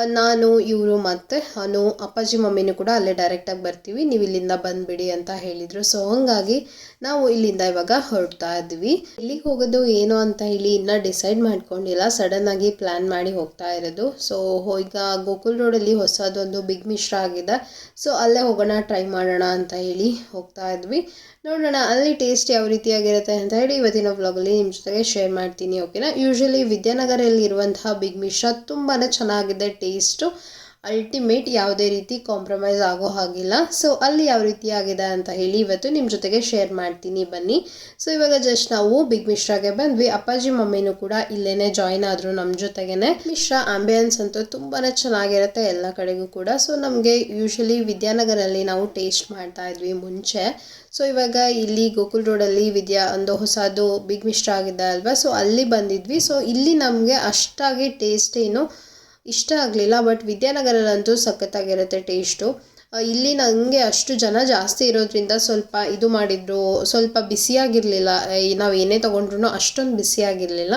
A: ನಾನು, ಇವರು ಮತ್ತು ಅನು ಅಪ್ಪಾಜಿ, ಮಮ್ಮಿನೂ ಕೂಡ ಅಲ್ಲೇ ಡೈರೆಕ್ಟಾಗಿ ಬರ್ತೀವಿ. ನೀವು ಇಲ್ಲಿಂದ ಬಂದುಬಿಡಿ ಅಂತ ಹೇಳಿದರು. ಸೊ ಹಂಗಾಗಿ ನಾವು ಇಲ್ಲಿಂದ ಇವಾಗ ಹೊರಡ್ತಾ ಇದ್ವಿ. ಇಲ್ಲಿಗೆ ಹೋಗೋದು, ಏನು ಅಂತ ಹೇಳಿ ಇನ್ನೂ ಡಿಸೈಡ್ ಮಾಡ್ಕೊಂಡಿಲ್ಲ. ಸಡನ್ನಾಗಿ ಪ್ಲ್ಯಾನ್ ಮಾಡಿ ಹೋಗ್ತಾ ಇರೋದು. ಸೊ ಈಗ ಗೋಕುಲ್ ರೋಡಲ್ಲಿ ಹೊಸದೊಂದು ಬಿಗ್ ಮಿಶ್ರ ಆಗಿದೆ. ಸೊ ಅಲ್ಲೇ ಹೋಗೋಣ ಟ್ರೈ ಮಾಡೋಣ ಅಂತ ಹೇಳಿ ಹೋಗ್ತಾ ಇದ್ವಿ. ನೋಡೋಣ, ಅಲ್ಲಿ ಟೇಸ್ಟ್ ಯಾವ ರೀತಿಯಾಗಿರುತ್ತೆ ಅಂತ ಹೇಳಿ ಇವತ್ತಿನ ವ್ಲಾಗಲ್ಲಿ ನಿಮ್ಮ ಜೊತೆಗೆ ಶೇರ್ ಮಾಡ್ತೀನಿ ಓಕೆನಾ ಯೂಶ್ವಲಿ ವಿದ್ಯಾನಗರಲ್ಲಿರುವಂತಹ ಬಿಗ್ ಮಿಶ್ರಾ ತುಂಬಾ ಚೆನ್ನಾಗಿದೆ ಟೇಸ್ಟು ಅಲ್ಟಿಮೇಟ್ ಯಾವುದೇ ರೀತಿ ಕಾಂಪ್ರಮೈಸ್ ಆಗೋ ಹಾಗಿಲ್ಲ. ಸೊ ಅಲ್ಲಿ ಯಾವ ರೀತಿ ಆಗಿದೆ ಅಂತ ಹೇಳಿ ಇವತ್ತು ನಿಮ್ಮ ಜೊತೆಗೆ ಶೇರ್ ಮಾಡ್ತೀನಿ ಬನ್ನಿ. ಸೊ ಇವಾಗ ಜಸ್ಟ್ ನಾವು ಬಿಗ್ ಮಿಶ್ರಾಗೆ ಬಂದ್ವಿ. ಅಪ್ಪಾಜಿ ಮಮ್ಮಿನೂ ಕೂಡ ಇಲ್ಲೇನೆ ಜಾಯಿನ್ ಆದರು ನಮ್ಮ ಜೊತೆಗೇನೆ. ಮಿಶ್ರಾ ಆಂಬಿಯನ್ಸ್ ಅಂತೂ ತುಂಬಾ ಚೆನ್ನಾಗಿರುತ್ತೆ ಎಲ್ಲ ಕಡೆಗೂ ಕೂಡ. ಸೊ ನಮಗೆ ಯೂಶಲಿ ವಿದ್ಯಾನಗರಲ್ಲಿ ನಾವು ಟೇಸ್ಟ್ ಮಾಡ್ತಾ ಇದ್ವಿ ಮುಂಚೆ. ಸೊ ಇವಾಗ ಇಲ್ಲಿ ಗೋಕುಲ್ ರೋಡಲ್ಲಿ ವಿದ್ಯಾ ಒಂದು ಹೊಸದು ಬಿಗ್ ಮಿಶ್ರಾ ಆಗಿದೆ ಅಲ್ವಾ? ಸೊ ಅಲ್ಲಿ ಬಂದಿದ್ವಿ. ಸೊ ಇಲ್ಲಿ ನಮಗೆ ಅಷ್ಟಾಗಿ ಟೇಸ್ಟ್ ಏನು ಇಷ್ಟ ಆಗಲಿಲ್ಲ ಬಟ್ ವಿದ್ಯಾನಗರಲ್ಲಂತೂ ಸಖತ್ತಾಗಿರುತ್ತೆ ಟೇಸ್ಟು ಇಲ್ಲಿ ನನಗೆ ಅಷ್ಟು ಜನ ಜಾಸ್ತಿ ಇರೋದ್ರಿಂದ ಸ್ವಲ್ಪ ಇದು ಮಾಡಿದ್ರು, ಸ್ವಲ್ಪ ಬಿಸಿಯಾಗಿರಲಿಲ್ಲ ನಾವು ಏನೇ ತೊಗೊಂಡ್ರು ಅಷ್ಟೊಂದು ಬಿಸಿಯಾಗಿರಲಿಲ್ಲ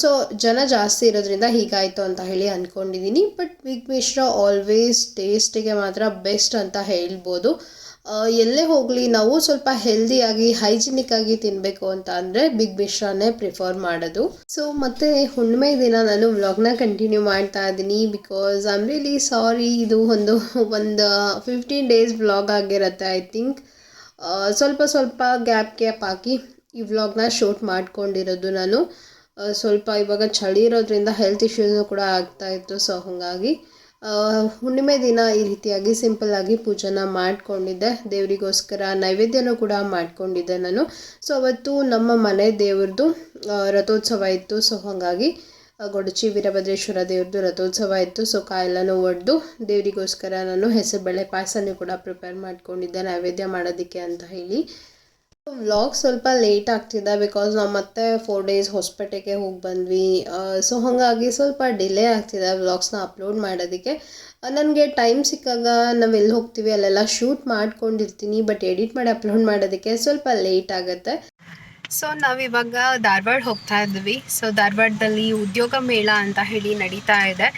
A: ಸೊ ಜನ ಜಾಸ್ತಿ ಇರೋದ್ರಿಂದ ಹೀಗಾಯಿತು ಅಂತ ಹೇಳಿ ಅಂದ್ಕೊಂಡಿದ್ದೀನಿ ಬಟ್ ಬಿಗ್ ಮಿಶ್ರಾ ಆಲ್ವೇಸ್ ಟೇಸ್ಟಿಗೆ ಮಾತ್ರ ಬೆಸ್ಟ್ ಅಂತ ಹೇಳ್ಬೋದು. ಎಲ್ಲೇ ಹೋಗಲಿ, ನಾವು ಸ್ವಲ್ಪ ಹೆಲ್ದಿಯಾಗಿ ಹೈಜಿನಿಕ್ ಆಗಿ ತಿನ್ನಬೇಕು ಅಂತ ಅಂದರೆ ಬಿಗ್ ಬಿಶ್ರಾನೇ ಪ್ರಿಫರ್ ಮಾಡೋದು. ಸೊ ಮತ್ತೆ ಹುಣ್ಣಿಮೆ ದಿನ ನಾನು ವ್ಲಾಗ್ನ ಕಂಟಿನ್ಯೂ ಮಾಡ್ತಾ ಇದ್ದೀನಿ because I am really sorry ಇದು ಒಂದು ಒಂದು ಫಿಫ್ಟೀನ್ ಡೇಸ್ ವ್ಲಾಗ್ ಆಗಿರುತ್ತೆ ಐ ಥಿಂಕ್ ಸ್ವಲ್ಪ ಸ್ವಲ್ಪ ಗ್ಯಾಪ್ ಗ್ಯಾಪ್ ಹಾಕಿ ಈ ವ್ಲಾಗ್ನ ಶೂಟ್ ಮಾಡ್ಕೊಂಡಿರೋದು ನಾನು. ಸ್ವಲ್ಪ ಇವಾಗ ಚಳಿ ಇರೋದ್ರಿಂದ ಹೆಲ್ತ್ ಇಶ್ಯೂಸು ಕೂಡ ಆಗ್ತಾ ಇತ್ತು ಸೊ ಹಾಗಾಗಿ. ಹುಣ್ಣಿಮೆ ದಿನ ಈ ರೀತಿಯಾಗಿ ಸಿಂಪಲ್ಲಾಗಿ ಪೂಜೆನ ಮಾಡಿಕೊಂಡಿದ್ದೆ. ದೇವರಿಗೋಸ್ಕರ ನೈವೇದ್ಯನೂ ಕೂಡ ಮಾಡಿಕೊಂಡಿದ್ದೆ ನಾನು. ಸೊ ಅವತ್ತು ನಮ್ಮ ಮನೆ ದೇವ್ರದ್ದು ರಥೋತ್ಸವ ಇತ್ತು. ಸೊ ಹಾಗಾಗಿ ಗೊಡಚಿ ವೀರಭದ್ರೇಶ್ವರ ದೇವ್ರದ್ದು ರಥೋತ್ಸವ ಇತ್ತು. ಸೊ ಕಾಯೆಲ್ಲನೂ ಒಡೆದು ದೇವರಿಗೋಸ್ಕರ ನಾನು ಹೆಸರುಬೇಳೆ ಪಾಯಸನೂ ಕೂಡ ಪ್ರಿಪೇರ್ ಮಾಡ್ಕೊಂಡಿದ್ದೆ, ನೈವೇದ್ಯ ಮಾಡೋದಕ್ಕೆ ಅಂತ ಹೇಳಿ. ವ್ಲಾಗ್ ಸ್ವಲ್ಪ ಲೇಟ್ ಆಗ್ತಿದೆ ಬಿಕಾಸ್ ನಾವು ಮತ್ತೆ ಫೋರ್ ಡೇಸ್ ಹೊಸಪೇಟೆಗೆ ಹೋಗಿ ಬಂದ್ವಿ. ಸೊ ಹಾಗಾಗಿ ಸ್ವಲ್ಪ ಡಿಲೇ ಆಗ್ತಿದೆ ವ್ಲಾಗ್ಸ್ನ ಅಪ್ಲೋಡ್ ಮಾಡೋದಕ್ಕೆ. ನನಗೆ ಟೈಮ್ ಸಿಕ್ಕಾಗ ನಾವು ಎಲ್ಲಿ ಹೋಗ್ತೀವಿ ಅಲ್ಲೆಲ್ಲ ಶೂಟ್ ಮಾಡ್ಕೊಂಡಿರ್ತೀನಿ ಬಟ್ ಎಡಿಟ್ ಮಾಡಿ ಅಪ್ಲೋಡ್ ಮಾಡೋದಕ್ಕೆ ಸ್ವಲ್ಪ ಲೇಟ್ ಆಗುತ್ತೆ.
B: ಸೊ ನಾವಿವಾಗ ಧಾರವಾಡ ಹೋಗ್ತಾ ಇದ್ವಿ. ಸೊ ಧಾರವಾಡದಲ್ಲಿ ಉದ್ಯೋಗ ಮೇಳ ಅಂತ ಹೇಳಿ ನಡೀತಾ ಇದೆ.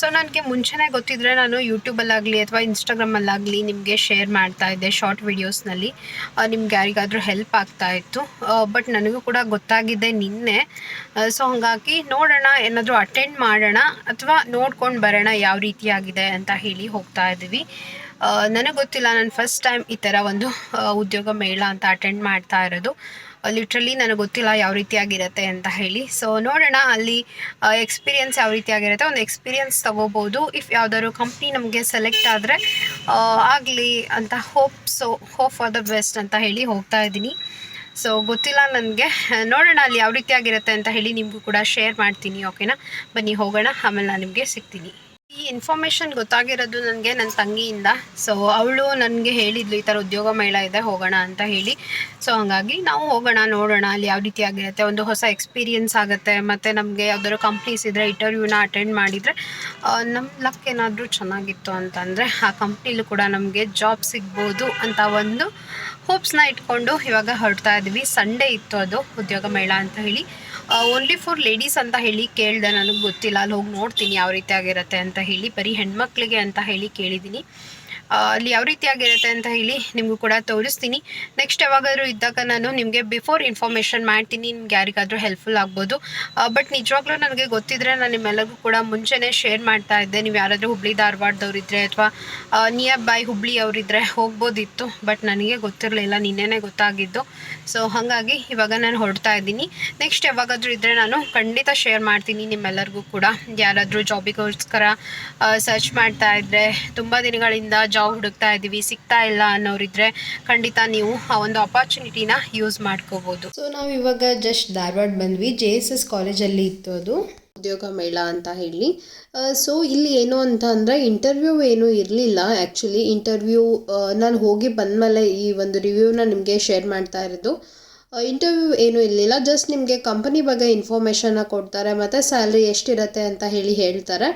B: ಸೊ ನನಗೆ ಮುಂಚೆನೇ ಗೊತ್ತಿದ್ರೆ ನಾನು ಯೂಟ್ಯೂಬಲ್ಲಾಗಲಿ ಅಥವಾ ಇನ್ಸ್ಟಾಗ್ರಾಮಲ್ಲಾಗಲಿ ನಿಮಗೆ ಶೇರ್ ಮಾಡ್ತಾ ಇದ್ದೆ ಶಾರ್ಟ್ ವೀಡಿಯೋಸ್ನಲ್ಲಿ ನಿಮ್ಗೆ ಯಾರಿಗಾದರೂ ಹೆಲ್ಪ್ ಆಗ್ತಾ ಇತ್ತು. ಬಟ್ ನನಗೂ ಕೂಡ ಗೊತ್ತಾಗಿದೆ ನಿನ್ನೆ. ಸೊ ಹಾಗಾಗಿ ನೋಡೋಣ, ಏನಾದರೂ ಅಟೆಂಡ್ ಮಾಡೋಣ ಅಥವಾ ನೋಡ್ಕೊಂಡು ಬರೋಣ ಯಾವ ರೀತಿಯಾಗಿದೆ ಅಂತ ಹೇಳಿ ಹೋಗ್ತಾ ಇದ್ವಿ. ನನಗೆ ಗೊತ್ತಿಲ್ಲ, ನಾನು ಫಸ್ಟ್ ಟೈಮ್ ಈ ಥರ ಒಂದು ಉದ್ಯೋಗ ಮೇಳ ಅಂತ ಅಟೆಂಡ್ ಮಾಡ್ತಾ ಇರೋದು. ಲಿಟ್ರಲಿ ನನಗೆ ಗೊತ್ತಿಲ್ಲ ಯಾವ ರೀತಿಯಾಗಿರುತ್ತೆ ಅಂತ ಹೇಳಿ. ಸೊ ನೋಡೋಣ ಅಲ್ಲಿ ಎಕ್ಸ್ಪೀರಿಯನ್ಸ್ ಯಾವ ರೀತಿಯಾಗಿರುತ್ತೆ ಒಂದು ಎಕ್ಸ್ಪೀರಿಯನ್ಸ್ ತೊಗೋಬೋದು. ಇಫ್ ಯಾವುದಾದ್ರು ಕಂಪ್ನಿ ನಮಗೆ ಸೆಲೆಕ್ಟ್ ಆದರೆ ಆಗಲಿ ಅಂತ hope so hope for the best ಅಂತ ಹೇಳಿ ಹೋಗ್ತಾ ಇದ್ದೀನಿ. ಸೊ ಗೊತ್ತಿಲ್ಲ ನನಗೆ. ನೋಡೋಣ ಅಲ್ಲಿ ಯಾವ ರೀತಿಯಾಗಿರುತ್ತೆ ಅಂತ ಹೇಳಿ ನಿಮಗೂ ಕೂಡ ಶೇರ್ ಮಾಡ್ತೀನಿ ಓಕೆನಾ ಬನ್ನಿ ಹೋಗೋಣ. ಆಮೇಲೆ ನಾನು ನಿಮಗೆ ಸಿಗ್ತೀನಿ. ಈ ಇನ್ಫಾರ್ಮೇಷನ್ ಗೊತ್ತಾಗಿರೋದು ನನಗೆ ನನ್ನ ತಂಗಿಯಿಂದ. ಸೊ ಅವಳು ನನಗೆ ಹೇಳಿದ್ಲು, ಈ ಥರ ಉದ್ಯೋಗ ಮೇಳ ಇದೆ, ಹೋಗೋಣ ಅಂತ ಹೇಳಿ. ಸೊ ಹಾಗಾಗಿ ನಾವು ಹೋಗೋಣ, ನೋಡೋಣ, ಅಲ್ಲಿ ಯಾವ ರೀತಿ ಆಗಿರುತ್ತೆ, ಒಂದು ಹೊಸ ಎಕ್ಸ್ಪೀರಿಯನ್ಸ್ ಆಗುತ್ತೆ, ಮತ್ತು ನಮಗೆ ಯಾವ್ದಾದ್ರು ಕಂಪ್ನೀಸ್ ಇದ್ದರೆ ಇಂಟರ್ವ್ಯೂನ ಅಟೆಂಡ್ ಮಾಡಿದರೆ ನಮ್ಮ ಲಕ್ ಏನಾದರೂ ಚೆನ್ನಾಗಿತ್ತು ಅಂತಂದರೆ, ಆ ಕಂಪ್ನಿಲೂ ಕೂಡ ನಮಗೆ ಜಾಬ್ ಸಿಗ್ಬೋದು ಅಂತ ಒಂದು ಹೋಪ್ಸ್ನ ಇಟ್ಕೊಂಡು ಇವಾಗ ಹೊರಡ್ತಾ ಇದ್ವಿ ಸಂಡೇ ಇತ್ತು ಅದು, ಉದ್ಯೋಗ ಮೇಳ ಅಂತ ಹೇಳಿ. ಓನ್ಲಿ ಫಾರ್ ಲೇಡೀಸ್ ಅಂತ ಹೇಳಿ ಕೇಳಿದೆ, ನನಗೆ ಗೊತ್ತಿಲ್ಲ. ಅಲ್ಲಿ ಹೋಗಿ ನೋಡ್ತೀನಿ ಯಾವ ರೀತಿ ಆಗಿರುತ್ತೆ ಅಂತ ಹೇಳಿ, ಬರೀ ಹೆಣ್ಮಕ್ಳಿಗೆ ಅಂತ ಹೇಳಿ ಕೇಳಿದ್ದೀನಿ. ಅಲ್ಲಿ ಯಾವ ರೀತಿಯಾಗಿರುತ್ತೆ ಅಂತ ಹೇಳಿ ನಿಮಗೂ ಕೂಡ ತೋರಿಸ್ತೀನಿ. ನೆಕ್ಸ್ಟ್ ಯಾವಾಗಾದರೂ ಇದ್ದಾಗ ನಾನು ನಿಮಗೆ ಬಿಫೋರ್ ಇನ್ಫಾರ್ಮೇಷನ್ ಮಾಡ್ತೀನಿ, ನಿಮ್ಗೆ ಯಾರಿಗಾದರೂ ಹೆಲ್ಪ್ಫುಲ್ ಆಗ್ಬೋದು. ಬಟ್ ನಿಜವಾಗ್ಲೂ ನನಗೆ ಗೊತ್ತಿದ್ರೆ ನಾನು ನಿಮ್ಮೆಲ್ಲರಿಗೂ ಕೂಡ ಮುಂಚೆನೇ ಶೇರ್ ಮಾಡ್ತಾ ಇದ್ದೆ. ನೀವು ಯಾರಾದರೂ ಹುಬ್ಳಿ ಧಾರವಾಡದವ್ರಿದ್ರೆ ಅಥವಾ ನಿಯರ್ ಬೈ ಹುಬ್ಳಿ ಅವರಿದ್ದರೆ ಹೋಗ್ಬೋದಿತ್ತು ಬಟ್ ನನಗೆ ಗೊತ್ತಿರಲಿಲ್ಲ, ನಿನ್ನೆನೇ ಗೊತ್ತಾಗಿದ್ದು. ಸೊ ಹಾಗಾಗಿ ಇವಾಗ ನಾನು ಹೊರಡ್ತಾ ಇದ್ದೀನಿ. ನೆಕ್ಸ್ಟ್ ಯಾವಾಗಾದರೂ ಇದ್ದರೆ ನಾನು ಖಂಡಿತ ಶೇರ್ ಮಾಡ್ತೀನಿ ನಿಮ್ಮೆಲ್ಲರಿಗೂ ಕೂಡ. ಯಾರಾದರೂ ಜಾಬಿಗೋಸ್ಕರ ಸರ್ಚ್ ಮಾಡ್ತಾ ಇದ್ದರೆ ತುಂಬ ದಿನಗಳಿಂದ ಜಾಬ್ ಹುಡುಕ್ತಾ ಇದ್ದೀವಿ, ಸಿಗ್ತಾ ಇಲ್ಲ ಅನ್ನೋರಿದ್ರೆ ಖಂಡಿತ ನೀವು ಆ ಒಂದು ಅಪಾರ್ಚುನಿಟಿನ ಯೂಸ್ ಮಾಡ್ಕೋಬೋದು.
A: ಸೊ ನಾವು ಇವಾಗ ಜಸ್ಟ್ ಧಾರವಾಡ ಬಂದ್ವಿ. ಜೆ ಎಸ್ ಎಸ್ ಕಾಲೇಜಲ್ಲಿ ಇತ್ತು ಅದು ಉದ್ಯೋಗ ಮೇಳ ಅಂತ ಹೇಳಿ. ಸೊ ಇಲ್ಲಿ ಏನು ಅಂತ ಅಂದರೆ ಇಂಟರ್ವ್ಯೂ ಏನೂ ಇರಲಿಲ್ಲ. ಆ್ಯಕ್ಚುಲಿ ಇಂಟರ್ವ್ಯೂ ನಾನು ಹೋಗಿ ಬಂದಮೇಲೆ ಈ ಒಂದು ರಿವ್ಯೂನ ನಿಮಗೆ ಶೇರ್ ಮಾಡ್ತಾ ಇರೋದು. ಇಂಟರ್ವ್ಯೂ ಏನೂ ಇರಲಿಲ್ಲ. ಜಸ್ಟ್ ನಿಮಗೆ ಕಂಪನಿ ಬಗ್ಗೆ ಇನ್ಫಾರ್ಮೇಷನ್ನ ಕೊಡ್ತಾರೆ, ಮತ್ತು ಸ್ಯಾಲ್ರಿ ಎಷ್ಟಿರತ್ತೆ ಅಂತ ಹೇಳಿ ಹೇಳ್ತಾರೆ.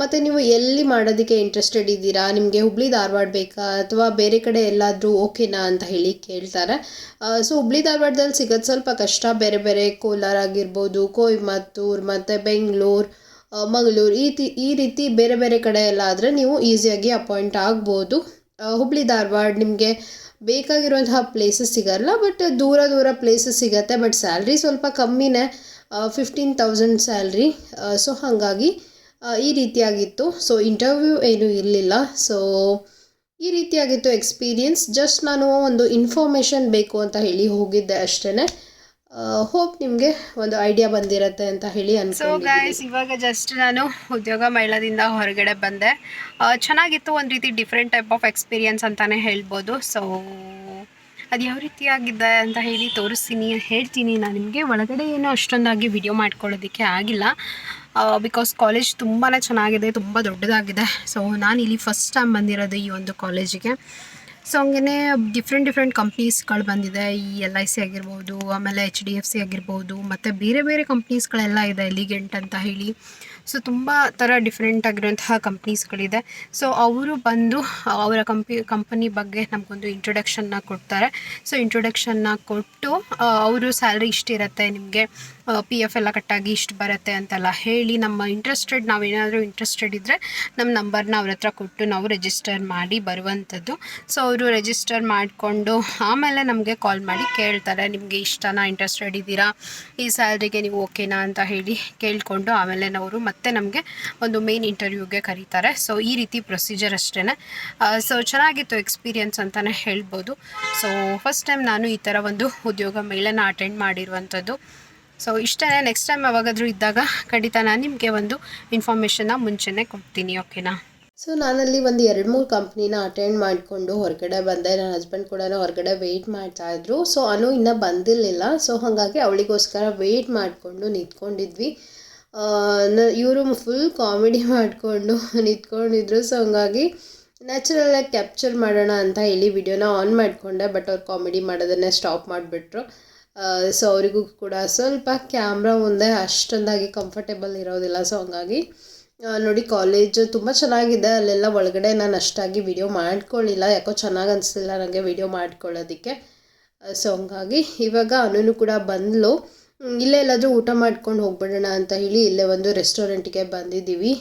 A: ಮತ್ತು ನೀವು ಎಲ್ಲಿ ಮಾಡೋದಕ್ಕೆ ಇಂಟ್ರೆಸ್ಟೆಡ್ ಇದ್ದೀರಾ? ನಿಮಗೆ ಹುಬ್ಳಿ ಧಾರವಾಡ ಬೇಕಾ? ಅಥವಾ ಬೇರೆ ಕಡೆ ಎಲ್ಲಾದರೂ ಓಕೆನಾ ಅಂತ ಹೇಳಿ ಕೇಳ್ತಾರೆ. ಸೊ ಹುಬ್ಳಿ ಧಾರವಾಡದಲ್ಲಿ ಸಿಗೋದು ಸ್ವಲ್ಪ ಕಷ್ಟ. ಬೇರೆ ಬೇರೆ ಕೋಲಾರ ಆಗಿರ್ಬೋದು, ಕೊಯಮತ್ತೂರು, ಮತ್ತು ಬೆಂಗಳೂರು ಮಂಗಳೂರು ಈ ತಿ, ಈ ರೀತಿ ಬೇರೆ ಬೇರೆ ಕಡೆ ಎಲ್ಲ ಆದರೆ ನೀವು ಈಸಿಯಾಗಿ ಅಪಾಯಿಂಟ್ ಆಗ್ಬೋದು. ಹುಬ್ಳಿ ಧಾರವಾಡ ನಿಮಗೆ ಬೇಕಾಗಿರುವಂತಹ ಪ್ಲೇಸಸ್ ಸಿಗಲ್ಲ ಬಟ್ ದೂರ ದೂರ ಪ್ಲೇಸಸ್ ಸಿಗತ್ತೆ. ಬಟ್ ಸ್ಯಾಲ್ರಿ ಸ್ವಲ್ಪ ಕಮ್ಮಿನೇ ಫಿಫ್ಟೀನ್ ತೌಸಂಡ್ ಸ್ಯಾಲ್ರಿ ಸೊ ಹಾಗಾಗಿ ಈ ರೀತಿಯಾಗಿತ್ತು. ಸೊ ಇಂಟರ್ವ್ಯೂ ಏನೂ ಇರಲಿಲ್ಲ. ಸೊ ಈ ರೀತಿಯಾಗಿತ್ತು ಎಕ್ಸ್ಪೀರಿಯನ್ಸ್ ಜಸ್ಟ್ ನಾನು ಒಂದು ಇನ್ಫಾರ್ಮೇಷನ್ ಬೇಕು ಅಂತ ಹೇಳಿ ಹೋಗಿದ್ದೆ ಅಷ್ಟೇ ಹೋಪ್ ನಿಮಗೆ ಒಂದು ಐಡಿಯಾ ಬಂದಿರತ್ತೆ ಅಂತ ಹೇಳಿ
B: ಸೊ ಗೈಸ್ ಇವಾಗ ಜಸ್ಟ್ ನಾನು ಉದ್ಯೋಗ ಮೇಳದಿಂದ ಹೊರಗಡೆ ಬಂದೆ. ಚೆನ್ನಾಗಿತ್ತು ಒಂದು ರೀತಿ ಡಿಫ್ರೆಂಟ್ ಟೈಪ್ ಆಫ್ ಎಕ್ಸ್ಪೀರಿಯನ್ಸ್ ಅಂತಾನೆ ಹೇಳ್ಬೋದು. ಸೊ ಅದು ಯಾವ ರೀತಿಯಾಗಿದೆ ಅಂತ ಹೇಳಿ ತೋರಿಸ್ತೀನಿ ಹೇಳ್ತೀನಿ. ನಾನು ನಿಮಗೆ ಒಳಗಡೆ ಏನೋ ಅಷ್ಟೊಂದಾಗಿ ವಿಡಿಯೋ ಮಾಡ್ಕೊಳ್ಳೋದಕ್ಕೆ ಆಗಿಲ್ಲ. ಬಿಕಾಸ್ ಕಾಲೇಜ್ ತುಂಬಾ ಚೆನ್ನಾಗಿದೆ, ತುಂಬ ದೊಡ್ಡದಾಗಿದೆ. ಸೊ ನಾನು ಇಲ್ಲಿ ಫಸ್ಟ್ ಟೈಮ್ ಬಂದಿರೋದು ಈ ಒಂದು ಕಾಲೇಜಿಗೆ ಸೊ ಹಂಗೆ ಡಿಫ್ರೆಂಟ್ ಡಿಫ್ರೆಂಟ್ ಕಂಪ್ನೀಸ್ಗಳು ಬಂದಿದೆ. ಈ ಎಲ್ ಐ ಸಿ ಆಗಿರ್ಬೋದು, ಆಮೇಲೆ ಎಚ್ ಡಿ ಎಫ್ ಸಿ ಆಗಿರ್ಬೋದು, ಮತ್ತು ಬೇರೆ ಬೇರೆ ಕಂಪ್ನೀಸ್ಗಳೆಲ್ಲ ಇದೆ ಎಲಿಗೆಂಟ್ ಅಂತ ಹೇಳಿ. ಸೊ ತುಂಬ ಥರ ಡಿಫ್ರೆಂಟ್ ಆಗಿರುವಂತಹ ಕಂಪ್ನೀಸ್ಗಳಿದೆ ಸೊ ಅವರು ಬಂದು, ಅವರ ಕಂಪಿ ಕಂಪನಿ ಬಗ್ಗೆ ನಮಗೊಂದು ಇಂಟ್ರೊಡಕ್ಷನ್ನ ಕೊಡ್ತಾರೆ. ಸೊ ಇಂಟ್ರೊಡಕ್ಷನ್ನ ಕೊಟ್ಟು ಅವರು ಸ್ಯಾಲ್ರಿ ಇಷ್ಟಿರುತ್ತೆ ನಿಮಗೆ ಪಿ ಎಫ್ ಎಲ್ಲ ಕಟ್ಟಾಗಿ ಇಷ್ಟು ಬರುತ್ತೆ ಅಂತೆಲ್ಲ ಹೇಳಿ ನಮ್ಮ ಇಂಟ್ರೆಸ್ಟೆಡ್ ನಾವೇನಾದರೂ ಇಂಟ್ರೆಸ್ಟೆಡ್ ಇದ್ದರೆ ನಮ್ಮ ನಂಬರ್ನ ಅವ್ರ ಹತ್ರ ಕೊಟ್ಟು ನಾವು ರಿಜಿಸ್ಟರ್ ಮಾಡಿ ಬರುವಂಥದ್ದು. ಸೊ ಅವರು ರಿಜಿಸ್ಟರ್ ಮಾಡಿಕೊಂಡು ಆಮೇಲೆ ನಮಗೆ ಕಾಲ್ ಮಾಡಿ ಕೇಳ್ತಾರೆ, ನಿಮಗೆ ಇಷ್ಟನಾ ಇಂಟ್ರೆಸ್ಟೆಡ್ ಇದ್ದೀರಾ? ಈ ಸ್ಯಾಲ್ರಿಗೆ ನೀವು ಓಕೆನಾ ಅಂತ ಹೇಳಿ ಕೇಳಿಕೊಂಡು ಆಮೇಲೆ ಅವರು ಮತ್ತೆ ನಮಗೆ ಒಂದು ಮೇನ್ ಇಂಟರ್ವ್ಯೂಗೆ ಕರೀತಾರೆ. ಸೊ ಈ ರೀತಿ ಪ್ರೊಸೀಜರ್ ಅಷ್ಟೇ ಸೊ ಚೆನ್ನಾಗಿತ್ತು ಎಕ್ಸ್ಪೀರಿಯನ್ಸ್ ಅಂತಲೇ ಹೇಳ್ಬೋದು. ಸೊ ಫಸ್ಟ್ ಟೈಮ್ ನಾನು ಈ ಥರ ಒಂದು ಉದ್ಯೋಗ ಮೇಳನ ಅಟೆಂಡ್ ಮಾಡಿರುವಂಥದ್ದು. ಸೊ ಇಷ್ಟೇ ನೆಕ್ಸ್ಟ್ ಟೈಮ್ ಯಾವಾಗಾದರೂ ಇದ್ದಾಗ ಖಂಡಿತ ನಾನು ನಿಮಗೆ ಒಂದು ಇನ್ಫಾರ್ಮೇಷನ್ನ ಮುಂಚೆನೇ ಕೊಡ್ತೀನಿ ಓಕೆನಾ
A: ಸೊ ನಾನಲ್ಲಿ ಒಂದು ಎರಡು ಮೂರು ಕಂಪ್ನಿನ ಅಟೆಂಡ್ ಮಾಡಿಕೊಂಡು ಹೊರಗಡೆ ಬಂದೆ. ನನ್ನ ಹಸ್ಬೆಂಡ್ ಕೂಡ ಹೊರಗಡೆ ವೆಯ್ಟ್ ಮಾಡ್ತಾಯಿದ್ರು ಸೊ ಅನು ಇನ್ನೂ ಬಂದಿರಲಿಲ್ಲ. ಸೊ ಹಾಗಾಗಿ ಅವಳಿಗೋಸ್ಕರ ವೆಯ್ಟ್ ಮಾಡಿಕೊಂಡು ನಿಂತ್ಕೊಂಡಿದ್ವಿ. ಇವರು ಫುಲ್ ಕಾಮಿಡಿ ಮಾಡಿಕೊಂಡು ನಿಂತ್ಕೊಂಡಿದ್ರು. ಸೊ ಹಂಗಾಗಿ ನ್ಯಾಚುರಲಾಗಿ ಕ್ಯಾಪ್ಚರ್ ಮಾಡೋಣ ಅಂತ ಹೇಳಿ ವಿಡಿಯೋನ ಆನ್ ಮಾಡಿಕೊಂಡೆ ಬಟ್ ಅವ್ರು ಕಾಮಿಡಿ ಮಾಡೋದನ್ನೇ ಸ್ಟಾಪ್ ಮಾಡಿಬಿಟ್ರು. ಸೊ ಅವರಿಗೂ ಕೂಡ ಸ್ವಲ್ಪ ಕ್ಯಾಮ್ರಾ ಮುಂದೆ ಅಷ್ಟೊಂದಾಗಿ ಕಂಫರ್ಟೇಬಲ್ ಇರೋದಿಲ್ಲ. ಸೊ ಹಂಗಾಗಿ ನೋಡಿ ಕಾಲೇಜು ತುಂಬ ಚೆನ್ನಾಗಿದೆ. ಅಲ್ಲೆಲ್ಲ ಒಳಗಡೆ ನಾನು ಅಷ್ಟಾಗಿ ವಿಡಿಯೋ ಮಾಡ್ಕೊಳ್ಳಿಲ್ಲ ಯಾಕೋ ಚೆನ್ನಾಗಿ ಅನಿಸ್ಲಿಲ್ಲ ನನಗೆ ವಿಡಿಯೋ ಮಾಡ್ಕೊಳ್ಳೋದಕ್ಕೆ. ಸೊ ಹಂಗಾಗಿ ಇವಾಗ ಅನೂನು ಕೂಡ ಬಂದಳು ಇಲ್ಲೇ ಎಲ್ಲಾದರೂ ಊಟ ಮಾಡ್ಕೊಂಡು ಹೋಗ್ಬಿಡೋಣ ಅಂತ ಹೇಳಿ ಇಲ್ಲೇ ಒಂದು ರೆಸ್ಟೋರೆಂಟಿಗೆ ಬಂದಿದ್ದೀವಿ.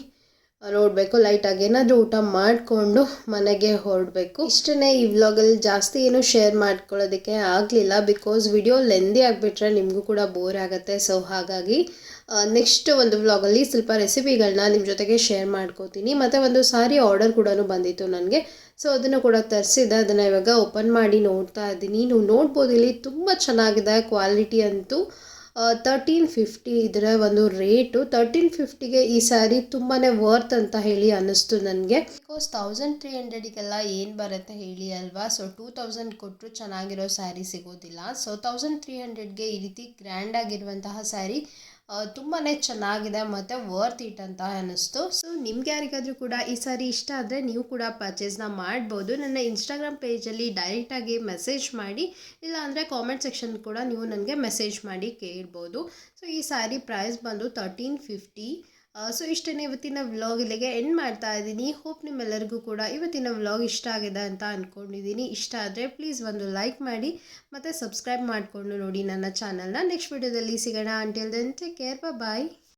A: ನೋಡಬೇಕು ಲೈಟಾಗಿ ಏನಾದರೂ ಊಟ ಮಾಡಿಕೊಂಡು ಮನೆಗೆ ಹೊರಡಬೇಕು. ಇಷ್ಟೇ ಈ ವ್ಲಾಗಲ್ಲಿ ಜಾಸ್ತಿ ಏನು ಶೇರ್ ಮಾಡ್ಕೊಳ್ಳೋದಕ್ಕೆ ಆಗಲಿಲ್ಲ ಬಿಕಾಸ್ ವಿಡಿಯೋ ಲೆಂದಿ ಆಗಿಬಿಟ್ರೆ ನಿಮಗೂ ಕೂಡ ಬೋರ್ ಆಗುತ್ತೆ. ಸೊ ಹಾಗಾಗಿ ನೆಕ್ಸ್ಟ್ ಒಂದು ವ್ಲಾಗಲ್ಲಿ ಸ್ವಲ್ಪ ರೆಸಿಪಿಗಳನ್ನ ನಿಮ್ಮ ಜೊತೆಗೆ ಶೇರ್ ಮಾಡ್ಕೋತೀನಿ. ಮತ್ತು ಒಂದು ಸಾರಿ ಆರ್ಡರ್ ಕೂಡ ಬಂದಿತ್ತು ನನಗೆ. ಸೊ ಅದನ್ನು ಕೂಡ ತರಿಸಿದೆ ಅದನ್ನು ಇವಾಗ ಓಪನ್ ಮಾಡಿ ನೋಡ್ತಾ ಇದ್ದೀನಿ. ನೀವು ನೋಡ್ಬೋದು, ಇಲ್ಲಿ ತುಂಬ ಚೆನ್ನಾಗಿದೆ. ಕ್ವಾಲಿಟಿ ಅಂತೂ ತರ್ಟೀನ್ ಫಿಫ್ಟಿ ಇದರ ಒಂದು ರೇಟು. ತರ್ಟೀನ್ ಫಿಫ್ಟಿಗೆ ಈ ಸ್ಯಾರಿ ತುಂಬಾ ವರ್ತ್ ಅಂತ ಹೇಳಿ ಅನ್ನಿಸ್ತು ನನಗೆ. ಬಿಕಾಸ್ ತೌಸಂಡ್ ತ್ರೀ ಹಂಡ್ರೆಡಿಗೆಲ್ಲ ಏನು ಬರುತ್ತೆ ಹೇಳಿ ಅಲ್ವಾ? ಸೊ ಟೂ ತೌಸಂಡ್ ಕೊಟ್ಟರು ಚೆನ್ನಾಗಿರೋ ಸ್ಯಾರಿ ಸಿಗೋದಿಲ್ಲ. ಸೊ ತೌಸಂಡ್ ತ್ರೀ ಹಂಡ್ರೆಡ್ಗೆ ಈ ರೀತಿ ಗ್ರ್ಯಾಂಡ್ ಆಗಿರುವಂತಹ ಸ್ಯಾರಿ ತುಂಬಾ ಚೆನ್ನಾಗಿದೆ, ಮತ್ತು ವರ್ತ್ ಇಟ್ ಅಂತ ಅನ್ನಿಸ್ತು. ಸೊ ನಿಮ್ಗೆ ಯಾರಿಗಾದರೂ ಕೂಡ ಈ ಸಾರಿ ಇಷ್ಟ ಆದರೆ ನೀವು ಕೂಡ ಪರ್ಚೇಸ್ನ ಮಾಡ್ಬೋದು. ನನ್ನ ಇನ್ಸ್ಟಾಗ್ರಾಮ್ ಪೇಜಲ್ಲಿ ಡೈರೆಕ್ಟಾಗಿ ಮೆಸೇಜ್ ಮಾಡಿ ಇಲ್ಲ ಅಂದರೆ ಕಾಮೆಂಟ್ ಸೆಕ್ಷನ್ ಕೂಡ ನೀವು ನನಗೆ ಮೆಸೇಜ್ ಮಾಡಿ ಕೇಳ್ಬೋದು. ಸೊ ಈ ಸ್ಯಾರಿ ಪ್ರೈಸ್ ಬಂದು ತರ್ಟೀನ್ ಫಿಫ್ಟಿ ಸೊ ಇಷ್ಟೇ ಇವತ್ತಿನ ವ್ಲಾಗ್ ಇಲ್ಲಿಗೆ ಎಂಡ್ ಮಾಡ್ತಾ ಇದ್ದೀನಿ. ಹೋಪ್ ನಿಮ್ಮೆಲ್ಲರಿಗೂ ಕೂಡ ಇವತ್ತಿನ ವ್ಲಾಗ್ ಇಷ್ಟ ಆಗಿದೆ ಅಂತ ಅಂದ್ಕೊಂಡಿದ್ದೀನಿ ಇಷ್ಟ ಆದರೆ ಪ್ಲೀಸ್ ಒಂದು ಲೈಕ್ ಮಾಡಿ, ಮತ್ತು ಸಬ್ಸ್ಕ್ರೈಬ್ ಮಾಡಿಕೊಂಡು ನೋಡಿ ನನ್ನ ಚಾನಲ್ನ ನೆಕ್ಸ್ಟ್ ವಿಡಿಯೋದಲ್ಲಿ ಸಿಗೋಣ. Until then take care bye